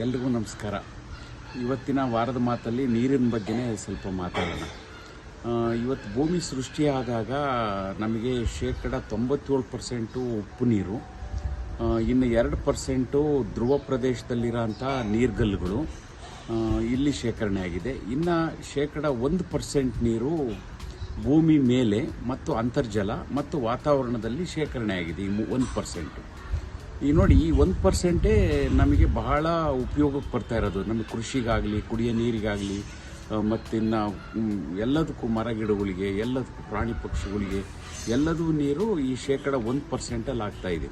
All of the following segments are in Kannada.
ಎಲ್ರಿಗೂ ನಮಸ್ಕಾರ. ಇವತ್ತಿನ ವಾರದ ಮಾತಲ್ಲಿ ನೀರಿನ ಬಗ್ಗೆನೇ ಸ್ವಲ್ಪ ಮಾತಾಡೋಣ. ಇವತ್ತು ಭೂಮಿ ಸೃಷ್ಟಿಯಾದಾಗ ನಮಗೆ ಶೇಕಡ ತೊಂಬತ್ತೇಳು ಪರ್ಸೆಂಟು ಉಪ್ಪು ನೀರು ಇನ್ನು ಎರಡು ಪರ್ಸೆಂಟು ಧ್ರುವ ಪ್ರದೇಶದಲ್ಲಿರೋಂಥ ನೀರ್ಗಲ್ಲುಗಳು ಇಲ್ಲಿ ಶೇಖರಣೆ ಆಗಿದೆ. ಇನ್ನು ಶೇಕಡ ಒಂದು ಪರ್ಸೆಂಟ್ ನೀರು ಭೂಮಿ ಮೇಲೆ ಮತ್ತು ಅಂತರ್ಜಲ ಮತ್ತು ವಾತಾವರಣದಲ್ಲಿ ಶೇಖರಣೆ ಆಗಿದೆ. ಈ ಒಂದು ಪರ್ಸೆಂಟು. ಈ ನೋಡಿ, ಈ ಒಂದು ಪರ್ಸೆಂಟೇ ನಮಗೆ ಬಹಳ ಉಪಯೋಗಕ್ಕೆ ಬರ್ತಾ ಇರೋದು. ನಮ್ಮ ಕೃಷಿಗಾಗಲಿ, ಕುಡಿಯೋ ನೀರಿಗಾಗಲಿ ಮತ್ತಿನ್ನು ಎಲ್ಲದಕ್ಕೂ ಮರ ಗಿಡಗಳಿಗೆ, ಎಲ್ಲದಕ್ಕೂ ಪ್ರಾಣಿ ಪಕ್ಷಿಗಳಿಗೆ ಎಲ್ಲದೂ ನೀರು ಈ ಶೇಕಡ ಒಂದು ಪರ್ಸೆಂಟಲ್ಲಿ ಇದೆ.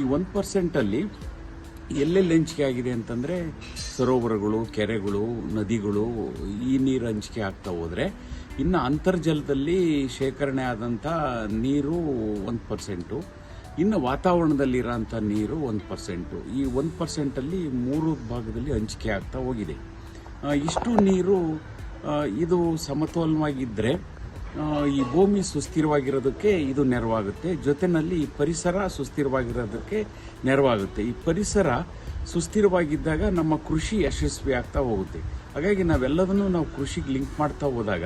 ಈ ಒಂದು ಪರ್ಸೆಂಟಲ್ಲಿ ಎಲ್ಲೆಲ್ಲಿ ಹಂಚಿಕೆ ಆಗಿದೆ ಅಂತಂದರೆ, ಸರೋವರಗಳು, ಕೆರೆಗಳು, ನದಿಗಳು ಈ ನೀರು ಹಂಚಿಕೆ ಆಗ್ತಾ ಹೋದರೆ, ಇನ್ನು ಅಂತರ್ಜಲದಲ್ಲಿ ಶೇಖರಣೆ ಆದಂಥ ನೀರು ಒಂದು ಪರ್ಸೆಂಟು ಇನ್ನು ವಾತಾವರಣದಲ್ಲಿರೋಂಥ ನೀರು ಒಂದು ಪರ್ಸೆಂಟು. ಈ ಒಂದು ಪರ್ಸೆಂಟಲ್ಲಿ ಮೂರು ಭಾಗದಲ್ಲಿ ಹಂಚಿಕೆ ಆಗ್ತಾ ಹೋಗಿದೆ. ಇಷ್ಟು ನೀರು ಇದು ಸಮತೋಲನವಾಗಿದ್ದರೆ ಈ ಭೂಮಿ ಸುಸ್ಥಿರವಾಗಿರೋದಕ್ಕೆ ಇದು ನೆರವಾಗುತ್ತೆ. ಜೊತೆಯಲ್ಲಿ ಈ ಪರಿಸರ ಸುಸ್ಥಿರವಾಗಿರೋದಕ್ಕೆ ನೆರವಾಗುತ್ತೆ. ಈ ಪರಿಸರ ಸುಸ್ಥಿರವಾಗಿದ್ದಾಗ ನಮ್ಮ ಕೃಷಿ ಯಶಸ್ವಿ ಆಗ್ತಾ ಹೋಗುತ್ತೆ. ಹಾಗಾಗಿ ನಾವೆಲ್ಲದನ್ನು ನಾವು ಕೃಷಿಗೆ ಲಿಂಕ್ ಮಾಡ್ತಾ ಹೋದಾಗ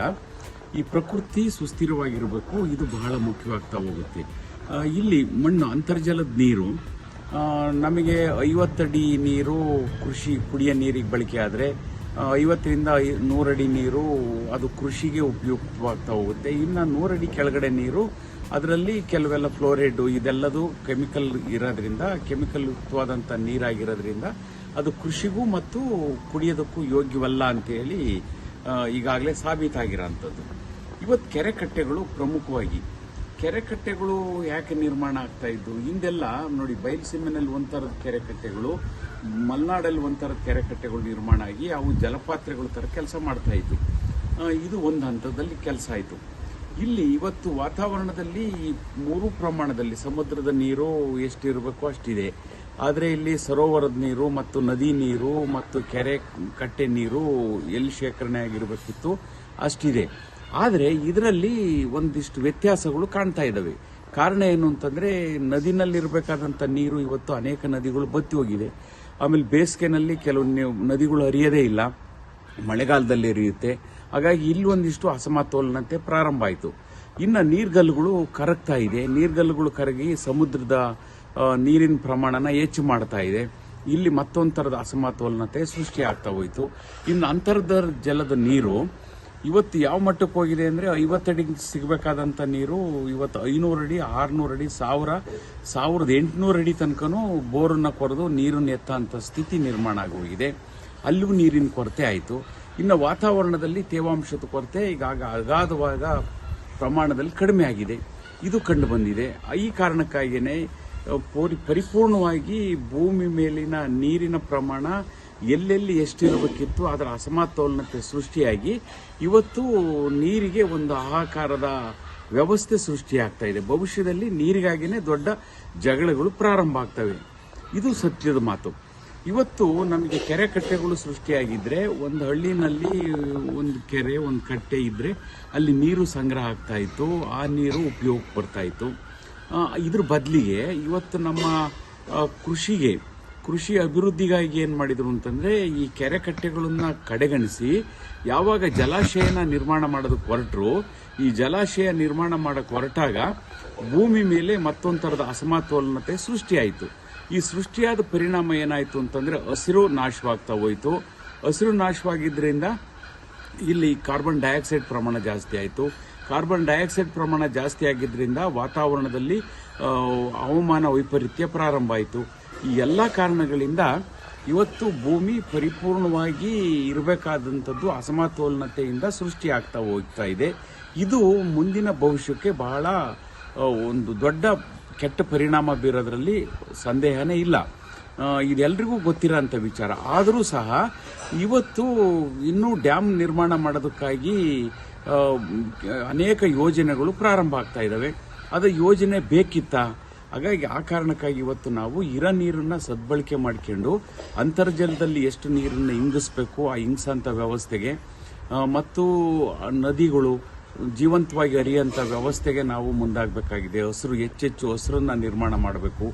ಈ ಪ್ರಕೃತಿ ಸುಸ್ಥಿರವಾಗಿರಬೇಕು. ಇದು ಬಹಳ ಮುಖ್ಯವಾಗ್ತಾ ಹೋಗುತ್ತೆ. ಇಲ್ಲಿ ಮಣ್ಣು, ಅಂತರ್ಜಲದ ನೀರು ನಮಗೆ ಐವತ್ತಡಿ ನೀರು ಕೃಷಿ, ಕುಡಿಯೋ ನೀರಿಗೆ ಬಳಕೆ ಆದರೆ ಐವತ್ತರಿಂದ ನೂರಡಿ ನೀರು ಅದು ಕೃಷಿಗೆ ಉಪಯುಕ್ತವಾಗ್ತಾ ಹೋಗುತ್ತೆ. ಇನ್ನು ನೂರಡಿ ಕೆಳಗಡೆ ನೀರು, ಅದರಲ್ಲಿ ಕೆಲವೆಲ್ಲ ಫ್ಲೋರೈಡು ಇದೆಲ್ಲದು ಕೆಮಿಕಲ್ ಇರೋದ್ರಿಂದ, ಕೆಮಿಕಲ್ ಯುಕ್ತವಾದಂಥ ನೀರಾಗಿರೋದ್ರಿಂದ ಅದು ಕೃಷಿಗೂ ಮತ್ತು ಕುಡಿಯೋದಕ್ಕೂ ಯೋಗ್ಯವಲ್ಲ ಅಂತೇಳಿ ಈಗಾಗಲೇ ಸಾಬೀತಾಗಿರೋಂಥದ್ದು. ಇವತ್ತು ಕೆರೆ ಕಟ್ಟೆಗಳು ಪ್ರಮುಖವಾಗಿ ಕೆರೆ ಕಟ್ಟೆಗಳು ಯಾಕೆ ನಿರ್ಮಾಣ ಆಗ್ತಾ ಇದ್ದು, ಹಿಂದೆಲ್ಲ ನೋಡಿ ಬಯಲುಸೀಮೆನಲ್ಲಿ ಒಂಥರದ ಕೆರೆ ಕಟ್ಟೆಗಳು ಮಲೆನಾಡಲ್ಲಿ ಒಂಥರದ ಕೆರೆ ಕಟ್ಟೆಗಳು ನಿರ್ಮಾಣ ಆಗಿ, ಅವು ಜಲಪಾತ್ರೆಗಳ ಥರ ಕೆಲಸ ಮಾಡ್ತಾ ಇತ್ತು ಇದು ಒಂದು ಹಂತದಲ್ಲಿ ಕೆಲಸ ಆಯಿತು. ಇಲ್ಲಿ ಇವತ್ತು ವಾತಾವರಣದಲ್ಲಿ ಮೂರು ಪ್ರಮಾಣದಲ್ಲಿ ಸಮುದ್ರದ ನೀರು ಎಷ್ಟಿರಬೇಕು ಅಷ್ಟಿದೆ. ಆದರೆ ಇಲ್ಲಿ ಸರೋವರದ ನೀರು ಮತ್ತು ನದಿ ನೀರು ಮತ್ತು ಕೆರೆ ಕಟ್ಟೆ ನೀರು ಎಲ್ಲಿ ಶೇಖರಣೆ ಆಗಿರಬೇಕಿತ್ತು ಅಷ್ಟಿದೆ. ಆದರೆ ಇದರಲ್ಲಿ ಒಂದಿಷ್ಟು ವ್ಯತ್ಯಾಸಗಳು ಕಾಣ್ತಾ ಇದ್ದಾವೆ ಕಾರಣ ಏನು ಅಂತಂದರೆ ನದಿನಲ್ಲಿರಬೇಕಾದಂಥ ನೀರು ಇವತ್ತು ಅನೇಕ ನದಿಗಳು ಬತ್ತಿ ಹೋಗಿದೆ. ಆಮೇಲೆ ಬೇಸಿಗೆನಲ್ಲಿ ಕೆಲವು ನದಿಗಳು ಹರಿಯೋದೇ ಇಲ್ಲ. ಮಳೆಗಾಲದಲ್ಲಿ ಹರಿಯುತ್ತೆ. ಹಾಗಾಗಿ ಇಲ್ಲಿ ಒಂದಿಷ್ಟು ಅಸಮತೋಲನತೆ ಪ್ರಾರಂಭ ಆಯಿತು. ಇನ್ನು ನೀರ್ಗಲ್ಲುಗಳು ಕರಗ್ತಾ ಇದೆ. ನೀರ್ಗಲ್ಲುಗಳು ಕರಗಿ ಸಮುದ್ರದ ನೀರಿನ ಪ್ರಮಾಣನ ಹೆಚ್ಚು ಮಾಡ್ತಾ ಇದೆ. ಇಲ್ಲಿ ಮತ್ತೊಂದು ಥರದ ಅಸಮತೋಲನತೆ ಸೃಷ್ಟಿ ಆಗ್ತಾ ಹೋಯಿತು. ಇನ್ನು ಅಂತರ್ದ ಜಲದ ನೀರು ಇವತ್ತು ಯಾವ ಮಟ್ಟಕ್ಕೆ ಹೋಗಿದೆ ಅಂದರೆ ಐವತ್ತಡಿ ಸಿಗಬೇಕಾದಂಥ ನೀರು ಇವತ್ತು ಐನೂರು ಅಡಿ, ಆರುನೂರು ಅಡಿ, ಸಾವಿರ, ಸಾವಿರದ ಎಂಟುನೂರು ಅಡಿ ತನಕನೂ ಬೋರನ್ನು ಕೊರೆದು ನೀರನ್ನು ಎತ್ತಂಥ ಸ್ಥಿತಿ ನಿರ್ಮಾಣ ಆಗೋಗಿದೆ ಅಲ್ಲೂ ನೀರಿನ ಕೊರತೆ ಆಯಿತು. ಇನ್ನು ವಾತಾವರಣದಲ್ಲಿ ತೇವಾಂಶದ ಕೊರತೆ ಈಗ ಆಗ- ಅಗಾಧವಾದ ಪ್ರಮಾಣದಲ್ಲಿ ಕಡಿಮೆ ಆಗಿದೆ. ಇದು ಕಂಡು ಬಂದಿದೆ. ಈ ಕಾರಣಕ್ಕಾಗಿಯೇ ಪರಿಪೂರ್ಣವಾಗಿ ಭೂಮಿ ಮೇಲಿನ ನೀರಿನ ಪ್ರಮಾಣ ಎಲ್ಲೆಲ್ಲಿ ಎಷ್ಟಿರಬೇಕಿತ್ತು ಅದರ ಅಸಮತೋಲನತೆ ಸೃಷ್ಟಿಯಾಗಿ ಇವತ್ತು ನೀರಿಗೆ ಒಂದು ಹಾಹಾಕಾರದ ವ್ಯವಸ್ಥೆ ಸೃಷ್ಟಿಯಾಗ್ತಾ ಇದೆ. ಭವಿಷ್ಯದಲ್ಲಿ ನೀರಿಗಾಗಿನೇ ದೊಡ್ಡ ಜಗಳಗಳು ಪ್ರಾರಂಭ ಆಗ್ತವೆ. ಇದು ಸತ್ಯದ ಮಾತು. ಇವತ್ತು ನಮಗೆ ಕೆರೆ ಕಟ್ಟೆಗಳು ಸೃಷ್ಟಿಯಾಗಿದ್ದರೆ ಒಂದು ಹಳ್ಳಿನಲ್ಲಿ ಒಂದು ಕೆರೆ, ಒಂದು ಕಟ್ಟೆ ಇದ್ರೆ ಅಲ್ಲಿ ನೀರು ಸಂಗ್ರಹ ಆಗ್ತಾ ಇತ್ತು. ಆ ನೀರು ಉಪಯೋಗಕ್ಕೆ ಬರ್ತಾ ಇತ್ತು. ಇದ್ರ ಬದಲಿಗೆ ಇವತ್ತು ನಮ್ಮ ಕೃಷಿಗೆ ಕೃಷಿ ಅಭಿವೃದ್ಧಿಗಾಗಿ ಏನು ಮಾಡಿದ್ರು ಅಂತಂದ್ರೆ, ಈ ಕೆರೆ ಕಟ್ಟೆಗಳನ್ನು ಕಡೆಗಣಿಸಿ, ಯಾವಾಗ ಜಲಾಶಯನ ನಿರ್ಮಾಣ ಮಾಡೋದಕ್ಕೆ ಹೊರಟರು, ಈ ಜಲಾಶಯ ನಿರ್ಮಾಣ ಮಾಡೋಕ್ಕೆ ಹೊರಟಾಗ ಭೂಮಿ ಮೇಲೆ ಮತ್ತೊಂದು ಥರದ ಅಸಮತೋಲನತೆ ಸೃಷ್ಟಿಯಾಯಿತು. ಈ ಸೃಷ್ಟಿಯಾದ ಪರಿಣಾಮ ಏನಾಯಿತು ಅಂತಂದ್ರೆ, ಹಸಿರು ನಾಶವಾಗ್ತಾ ಹೋಯಿತು. ಹಸಿರು ನಾಶವಾಗಿದ್ದರಿಂದ ಇಲ್ಲಿ ಕಾರ್ಬನ್ ಡೈಆಕ್ಸೈಡ್ ಪ್ರಮಾಣ ಜಾಸ್ತಿ ಆಯಿತು. ಕಾರ್ಬನ್ ಡೈಆಕ್ಸೈಡ್ ಪ್ರಮಾಣ ಜಾಸ್ತಿ ಆಗಿದ್ದರಿಂದ ವಾತಾವರಣದಲ್ಲಿ ಹವಾಮಾನ ವೈಪರೀತ್ಯ ಪ್ರಾರಂಭ ಆಯಿತು. ಈ ಎಲ್ಲ ಕಾರಣಗಳಿಂದ ಇವತ್ತು ಭೂಮಿ ಪರಿಪೂರ್ಣವಾಗಿ ಇರಬೇಕಾದಂಥದ್ದು ಅಸಮತೋಲನತೆಯಿಂದ ಸೃಷ್ಟಿಯಾಗ್ತಾ ಹೋಗ್ತಾ ಇದೆ. ಇದು ಮುಂದಿನ ಭವಿಷ್ಯಕ್ಕೆ ಬಹಳ ಒಂದು ದೊಡ್ಡ ಕೆಟ್ಟ ಪರಿಣಾಮ ಬೀರೋದ್ರಲ್ಲಿ ಸಂದೇಹನೇ ಇಲ್ಲ. ಇದೆಲ್ಲರಿಗೂ ಗೊತ್ತಿರೋಂಥ ವಿಚಾರ. ಆದರೂ ಸಹ ಇವತ್ತು ಇನ್ನೂ ಡ್ಯಾಮ್ ನಿರ್ಮಾಣ ಮಾಡೋದಕ್ಕಾಗಿ ಅನೇಕ ಯೋಜನೆಗಳು ಪ್ರಾರಂಭ ಆಗ್ತಾ ಇದ್ದಾವೆ. ಅದು ಯೋಜನೆ ಬೇಕಿತ್ತಾ? ಹಾಗಾಗಿ ಆ ಕಾರಣಕ್ಕಾಗಿ ಇವತ್ತು ನಾವು ಇರೋ ನೀರನ್ನ ಸದ್ಬಳಕೆ ಮಾಡ್ಕೊಂಡು ಅಂತರ್ಜಲದಲ್ಲಿ ಎಷ್ಟು ನೀರನ್ನು ಇಂಗಿಸ್ಬೇಕು ಆ ಇಂಗ್ಸಂಥ ವ್ಯವಸ್ಥೆಗೆ ಮತ್ತು ನದಿಗಳು ಜೀವಂತವಾಗಿ ಅರಿಯಂತ ವ್ಯವಸ್ಥೆಗೆ ನಾವು ಮುಂದಾಗಬೇಕಾಗಿದೆ. ಹಸಿರು ಹೆಚ್ಚೆಚ್ಚು ಹಸಿರನ್ನ ನಿರ್ಮಾಣ ಮಾಡಬೇಕು.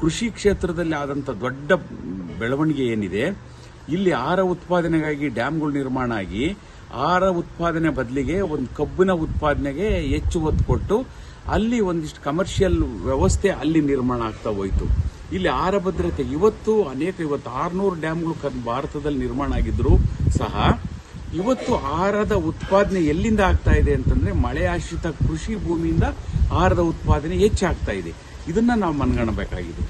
ಕೃಷಿ ಕ್ಷೇತ್ರದಲ್ಲಿ ಆದಂಥ ದೊಡ್ಡ ಬೆಳವಣಿಗೆ ಏನಿದೆ, ಇಲ್ಲಿ ಆಹಾರ ಉತ್ಪಾದನೆಗಾಗಿ ಡ್ಯಾಮ್ಗಳು ನಿರ್ಮಾಣ ಆಗಿ, ಆಹಾರ ಉತ್ಪಾದನೆ ಬದಲಿಗೆ ಒಂದು ಕಬ್ಬಿನ ಉತ್ಪಾದನೆಗೆ ಹೆಚ್ಚು ಒತ್ತು ಕೊಟ್ಟು ಅಲ್ಲಿ ಒಂದಿಷ್ಟು ಕಮರ್ಷಿಯಲ್ ವ್ಯವಸ್ಥೆ ಅಲ್ಲಿ ನಿರ್ಮಾಣ ಆಗ್ತಾ ಹೋಯಿತು. ಇಲ್ಲಿ ಆಹಾರ ಭದ್ರತೆ ಇವತ್ತು ಅನೇಕ, ಇವತ್ತು ಆರುನೂರು ಡ್ಯಾಮ್ಗಳು ಭಾರತದಲ್ಲಿ ನಿರ್ಮಾಣ ಆಗಿದ್ರು ಸಹ ಇವತ್ತು ಆಹಾರದ ಉತ್ಪಾದನೆ ಎಲ್ಲಿಂದ ಆಗ್ತಾ ಇದೆ ಅಂತಂದ್ರೆ ಮಳೆ ಆಶ್ರಿತ ಕೃಷಿ ಭೂಮಿಯಿಂದ ಆಹಾರದ ಉತ್ಪಾದನೆ ಹೆಚ್ಚಾಗ್ತಾ ಇದೆ. ಇದನ್ನ ನಾವು ಮನಗಣಬೇಕಾಗಿದೆ.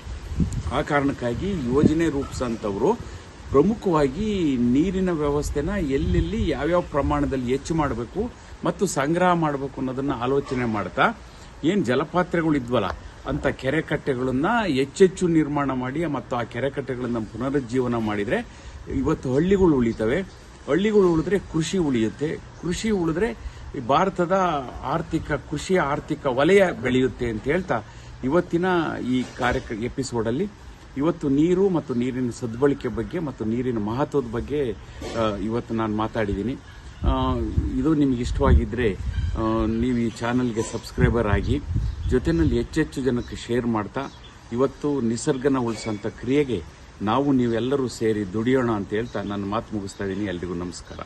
ಆ ಕಾರಣಕ್ಕಾಗಿ ಯೋಜನೆ ರೂಪಿಸಂತವರು ಪ್ರಮುಖವಾಗಿ ನೀರಿನ ವ್ಯವಸ್ಥೆನ ಎಲ್ಲೆಲ್ಲಿ ಯಾವ್ಯಾವ ಪ್ರಮಾಣದಲ್ಲಿ ಹೆಚ್ಚು ಮಾಡಬೇಕು ಮತ್ತು ಸಂಗ್ರಹ ಮಾಡಬೇಕು ಅನ್ನೋದನ್ನ ಆಲೋಚನೆ ಮಾಡ್ತಾ ಏನ್ ಜಲಪಾತ್ರೆಗಳು ಇದ್ವಲ್ಲ ಅಂತ ಕೆರೆ ಕಟ್ಟೆಗಳನ್ನ ಹೆಚ್ಚೆಚ್ಚು ನಿರ್ಮಾಣ ಮಾಡಿ, ಮತ್ತು ಆ ಕೆರೆ ಕಟ್ಟೆಗಳನ್ನ ಪುನರುಜ್ಜೀವನ ಮಾಡಿದ್ರೆ ಇವತ್ತು ಹಳ್ಳಿಗಳು ಉಳಿತವೆ. ಹಳ್ಳಿಗಳು ಉಳಿದ್ರೆ ಕೃಷಿ ಉಳಿಯುತ್ತೆ. ಕೃಷಿ ಉಳಿದ್ರೆ ಭಾರತದ ಆರ್ಥಿಕ ಕೃಷಿ ಆರ್ಥಿಕ ವಲಯ ಬೆಳೆಯುತ್ತೆ ಅಂತ ಹೇಳ್ತಾ ಇವತ್ತಿನ ಈ ಕಾರ್ಯ ಎಪಿಸೋಡಲ್ಲಿ ಇವತ್ತು ನೀರು ಮತ್ತು ನೀರಿನ ಸದ್ಬಳಕೆ ಬಗ್ಗೆ ಮತ್ತು ನೀರಿನ ಮಹತ್ವದ ಬಗ್ಗೆ ಇವತ್ತು ನಾನು ಮಾತಾಡಿದ್ದೀನಿ. ಇದು ನಿಮಗೆ ಇಷ್ಟವಾಗಿದ್ದರೆ ನೀವು ಈ ಚಾನಲ್ಗೆ ಸಬ್ಸ್ಕ್ರೈಬರ್ ಆಗಿ ಜೊತೆಯಲ್ಲಿ ಹೆಚ್ಚೆಚ್ಚು ಜನಕ್ಕೆ ಶೇರ್ ಮಾಡ್ತಾ, ಇವತ್ತು ನಿಸರ್ಗನ ಉಳಿಸೋಂಥ ಕ್ರಿಯೆಗೆ ನಾವು ನೀವೆಲ್ಲರೂ ಸೇರಿ ದುಡಿಯೋಣ ಅಂತ ಹೇಳ್ತಾ ನನ್ನ ಮಾತು ಮುಗಿಸ್ತಾ ಇದ್ದೀನಿ ಎಲ್ರಿಗೂ ನಮಸ್ಕಾರ.